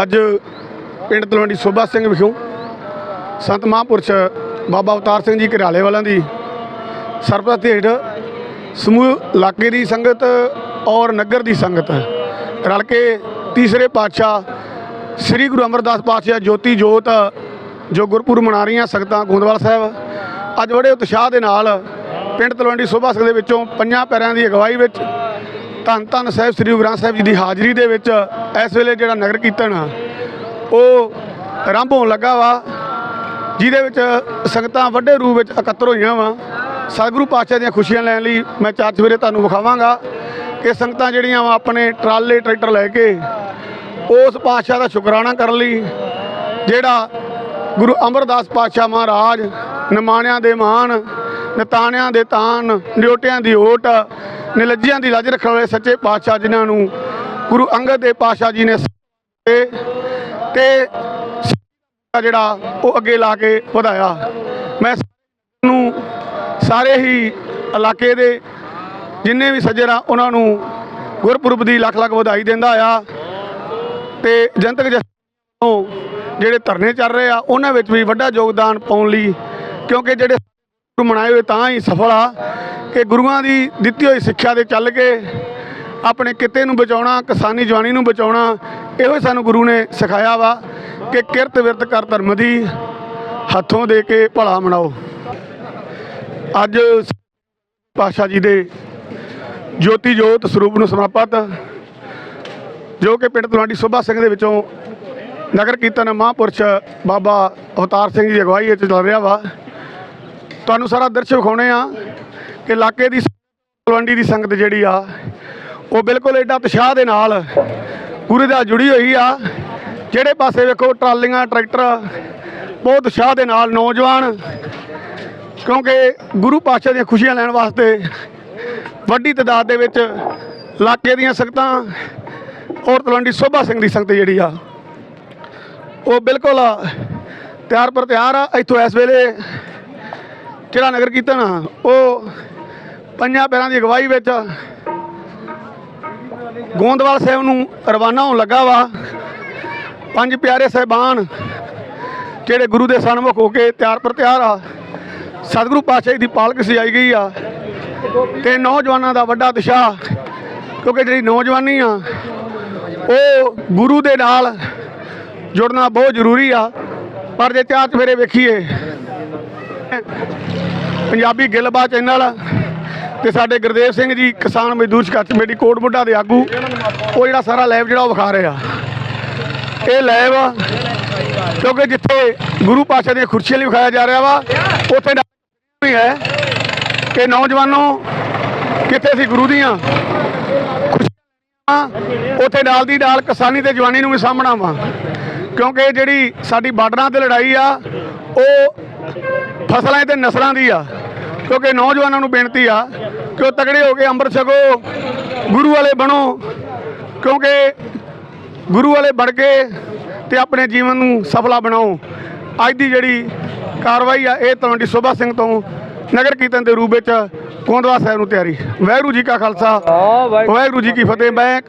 ਅੱਜ ਪਿੰਡ ਤਲਵੰਡੀ ਸੋਭਾ ਸਿੰਘ ਵਿਖੋਂ ਸੰਤ ਮਹਾਂਪੁਰਸ਼ ਬਾਬਾ ਅਵਤਾਰ ਸਿੰਘ ਜੀ ਘਰਾਲੇ ਵਾਲਿਆਂ ਦੀ ਸਰਬੱਤ ਹੇਠ ਸਮੂਹ ਇਲਾਕੇ ਦੀ ਸੰਗਤ ਔਰ ਨਗਰ ਦੀ ਸੰਗਤ ਰਲ ਕੇ ਤੀਸਰੇ ਪਾਤਸ਼ਾਹ ਸ੍ਰੀ ਗੁਰੂ ਅਮਰਦਾਸ ਪਾਤਸ਼ਾਹ ਜੋਤੀ ਜੋਤ ਜੋ ਗੁਰਪੁਰਬ ਮਨਾ ਰਹੀਆਂ ਸੰਗਤਾਂ ਗੋਂਦਵਾਲ ਸਾਹਿਬ, ਅੱਜ ਬੜੇ ਉਤਸ਼ਾਹ ਦੇ ਨਾਲ ਪਿੰਡ ਤਲਵੰਡੀ ਸੋਭਾ ਸਿੰਘ ਦੇ ਵਿੱਚੋਂ ਪੰਜਾਂ ਪੈਰਿਆਂ ਦੀ ਅਗਵਾਈ ਵਿੱਚ ਧੰਨ ਧੰਨ ਸਾਹਿਬ, ਸ੍ਰੀ ਗੁਰੂ ਗ੍ਰੰਥ ਸਾਹਿਬ ਜੀ ਦੀ ਹਾਜ਼ਰੀ ਦੇ ਵਿੱਚ ਇਸ ਵੇਲੇ ਜਿਹੜਾ ਨਗਰ ਕੀਰਤਨ ਆ, ਉਹ ਆਰੰਭ ਹੋਣ ਲੱਗਾ ਵਾ, ਜਿਹਦੇ ਵਿੱਚ ਸੰਗਤਾਂ ਵੱਡੇ ਰੂਪ ਵਿੱਚ ਇਕੱਤਰ ਹੋਈਆਂ ਵਾ। ਸਤਿਗੁਰੂ ਪਾਤਸ਼ਾਹ ਦੀਆਂ ਖੁਸ਼ੀਆਂ ਲੈਣ ਲਈ ਮੈਂ ਚਾਰ ਸਵੇਰੇ ਤੁਹਾਨੂੰ ਵਿਖਾਵਾਂਗਾ ਕਿ ਸੰਗਤਾਂ ਜਿਹੜੀਆਂ ਵਾ ਆਪਣੇ ਟਰਾਲੇ, ਟਰੈਕਟਰ ਲੈ ਕੇ ਉਸ ਪਾਤਸ਼ਾਹ ਦਾ ਸ਼ੁਕਰਾਨਾ ਕਰਨ ਲਈ ਜਿਹੜਾ ਗੁਰੂ ਅਮਰਦਾਸ ਪਾਤਸ਼ਾਹ ਮਹਾਰਾਜ, ਨਿਮਾਣਿਆਂ ਦੇ ਮਾਣ, ਨਤਾਣਿਆਂ ਦੇ ਤਾਨ ਨਿਓਟਿਆਂ ਦੀ ਓਟ ਨਿਲੱਜਿਆਂ ਦੀ ਲੱਜ ਰੱਖਣ ਵਾਲੇ ਸੱਚੇ ਪਾਤਸ਼ਾਹ ਜਿਨ੍ਹਾਂ ਨੂੰ ਗੁਰੂ ਅੰਗਦ ਦੇਵ ਪਾਤਸ਼ਾਹ ਜੀ ਨੇ ਤੇ ਜਿਹੜਾ ਉਹ ਅੱਗੇ ਲਾ ਕੇ ਵਧਾਇਆ। ਮੈਂ ਨੂੰ ਸਾਰੇ ਹੀ ਇਲਾਕੇ ਦੇ ਜਿੰਨੇ ਵੀ ਸੱਜਣ ਆ, ਉਹਨਾਂ ਨੂੰ ਗੁਰਪੁਰਬ ਦੀ ਲੱਖ ਲੱਖ ਵਧਾਈ ਦਿੰਦਾ ਆ। ਤੇ ਜਨਤਕ ਜਥੇਬੰਦੀਆਂ ਜਿਹੜੇ ਧਰਨੇ ਚੱਲ ਰਹੇ ਆ, ਉਹਨਾਂ ਵਿੱਚ ਵੀ ਵੱਡਾ ਯੋਗਦਾਨ ਪਾਉਣ ਲਈ ਕਿਉਂਕਿ ਜਿਹੜੇ ਗੁਰੂ ਮਨਾਏ ਹੋਏ ਤਾਂ ਹੀ ਸਫਲ ਆ। ਕਿ ਗੁਰੂਆਂ ਦੀ ਦਿੱਤੀ ਹੋਈ ਸਿੱਖਿਆ ਦੇ ਚੱਲ ਕੇ ਆਪਣੇ ਕਿੱਤੇ ਨੂੰ ਬਚਾਉਣਾ, ਕਿਸਾਨੀ ਜਵਾਨੀ ਨੂੰ ਬਚਾਉਣਾ, ਇਹੋ ਹੀ ਸਾਨੂੰ ਗੁਰੂ ਨੇ ਸਿਖਾਇਆ ਵਾ ਕਿ ਕਿਰਤ ਵਿਰਤ ਕਰ ਧਰਮ ਦੀ, ਹੱਥੋਂ ਦੇ ਕੇ ਭਲਾ ਮਨਾਓ। ਅੱਜ ਪਾਸ਼ਾ ਜੀ ਦੇ ਜੋਤੀ ਜੋਤ ਸਰੂਪ ਨੂੰ ਸਮਰਪਿਤ ਜੋ ਕਿ ਪਿੰਡ ਤਲਵਾਂਡੀ ਸੋਭਾ ਸਿੰਘ ਦੇ ਵਿੱਚੋਂ ਨਗਰ ਕੀਰਤਨ ਮਹਾਂਪੁਰਸ਼ ਬਾਬਾ ਅਵਤਾਰ ਸਿੰਘ ਜੀ ਦੀ ਅਗਵਾਈ ਵਿੱਚ ਚੱਲ ਰਿਹਾ ਵਾ। ਤੁਹਾਨੂੰ ਸਾਰਾ ਦ੍ਰਿਸ਼ ਵਿਖਾਉਣੇ ਆ ਕਿ ਇਲਾਕੇ ਦੀ ਤਲਵੰਡੀ ਦੀ ਸੰਗਤ ਜਿਹੜੀ ਆ, ਉਹ ਬਿਲਕੁਲ ਐਡਾ ਉਤਸ਼ਾਹ ਦੇ ਨਾਲ ਪੂਰੇ ਦਾ ਜੁੜੀ ਹੋਈ ਆ। ਜਿਹੜੇ ਪਾਸੇ ਵੇਖੋ, ਟਰਾਲੀਆਂ, ਟਰੈਕਟਰ, ਬਹੁਤ ਉਤਸ਼ਾਹ ਦੇ ਨਾਲ ਨੌਜਵਾਨ, ਕਿਉਂਕਿ ਗੁਰੂ ਪਾਤਸ਼ਾਹ ਦੀਆਂ ਖੁਸ਼ੀਆਂ ਲੈਣ ਵਾਸਤੇ ਵੱਡੀ ਤਦਾਦ ਦੇ ਵਿੱਚ ਇਲਾਕੇ ਦੀਆਂ ਸੰਗਤਾਂ ਔਰ ਤਲਵੰਡੀ ਸੋਭਾ ਸਿੰਘ ਦੀ ਸੰਗਤ ਜਿਹੜੀ ਆ, ਉਹ ਬਿਲਕੁਲ ਤਿਆਰ ਪਰ ਤਿਆਰ ਆ। ਇੱਥੋਂ ਇਸ ਵੇਲੇ ਜਿਹੜਾ ਨਗਰ ਕੀਰਤਨ ਆ, ਉਹ ਪੰਜਾਂ ਪੈਰਾਂ ਦੀ ਅਗਵਾਈ ਵਿੱਚ ਗੋਂਦਵਾਲ ਸਾਹਿਬ ਨੂੰ ਰਵਾਨਾ ਹੋਣ ਲੱਗਾ ਵਾ। ਪੰਜ ਪਿਆਰੇ ਸਹਿਬਾਨ ਜਿਹੜੇ ਗੁਰੂ ਦੇ ਸਨਮੁਖ ਹੋ ਕੇ ਤਿਆਰ ਪਰ ਤਿਆਰ ਆ, ਸਤਿਗੁਰੂ ਪਾਤਸ਼ਾਹ ਦੀ ਪਾਲਕ ਸਜਾਈ ਗਈ ਆ ਤੇ ਨੌਜਵਾਨਾਂ ਦਾ ਵੱਡਾ ਉਤਸ਼ਾਹ, ਕਿਉਂਕਿ ਜਿਹੜੀ ਨੌਜਵਾਨੀ ਆ, ਉਹ ਗੁਰੂ ਦੇ ਨਾਲ ਜੁੜਨਾ ਬਹੁਤ ਜ਼ਰੂਰੀ ਆ। ਪਰ ਜੇ ਚਾਰ ਚਫੇਰੇ ਵੇਖੀਏ ਪੰਜਾਬੀ ਗਿੱਲਬਾ ਚੈਨਲ ਤੇ ਸਾਡੇ ਗੁਰਦੇਵ ਸਿੰਘ ਜੀ ਕਿਸਾਨ ਮਜ਼ਦੂਰ ਸੰਘਰਸ਼ ਕਮੇਟੀ ਕੋਟ ਬੁੱਢਾ ਦੇ ਆਗੂ, ਉਹ ਜਿਹੜਾ ਸਾਰਾ ਲਾਈਵ ਜਿਹੜਾ ਉਹ ਵਿਖਾ ਰਿਹਾ ਇਹ ਲਾਈਵ ਕਿਉਂਕਿ ਜਿੱਥੇ ਗੁਰੂ ਪਾਤਸ਼ਾਹ ਦੀਆਂ ਖੁਰਸ਼ੀਆਂ ਲਈ ਵਿਖਾਇਆ ਜਾ ਰਿਹਾ ਵਾ, ਉੱਥੇ ਵੀ ਹੈ। ਕਿ ਨੌਜਵਾਨੋ ਕਿੱਥੇ ਸੀ ਗੁਰੂ ਦੀਆਂ? ਖੁਸ਼ੀਆਂ ਉੱਥੇ ਨਾਲ ਦੀ ਨਾਲ ਕਿਸਾਨੀ ਤੇ ਜਵਾਨੀ ਨੂੰ ਵੀ ਸਾਹਮਣਾ ਵਾ। ਕਿਉਂਕਿ ਜਿਹੜੀ ਸਾਡੀ ਬਾਰਡਰਾਂ ਤੇ ਲੜਾਈ ਆ, ਉਹ ਫਸਲਾਂ ਤੇ ਨਸਲਾਂ ਦੀ ਆ ਕਿਉਂਕਿ ਨੌਜਵਾਨਾਂ ਨੂੰ ਬੇਨਤੀ ਆ ਕਿ ਉਹ ਤਗੜੇ ਹੋ ਕੇ ਅੰਮ੍ਰਿਤ ਛਕੋ ਗੁਰੂ ਵਾਲੇ ਬਣੋ ਕਿਉਂਕਿ ਗੁਰੂ ਵਾਲੇ ਬਣ ਕੇ ਤੇ ਆਪਣੇ ਜੀਵਨ ਨੂੰ ਸਫਲਾ ਬਣਾਓ। ਅੱਜ ਦੀ ਜਿਹੜੀ ਕਾਰਵਾਈ ਆ ਇਹ ਤਲਵੰਡੀ ਸੋਭਾ ਸਿੰਘ ਤੋਂ ਨਗਰ ਕੀਰਤਨ ਦੇ ਰੂਪ ਵਿੱਚ ਕੋਂਦਵਾ ਸਾਹਿਬ ਨੂੰ ਤਿਆਰੀ। ਵਾਹਿਗੁਰੂ ਜੀ ਕਾ ਖਾਲਸਾ ਵਾਹਿਗੁਰੂ ਜੀ ਕੀ ਫਤਿਹ। ਮੈਂ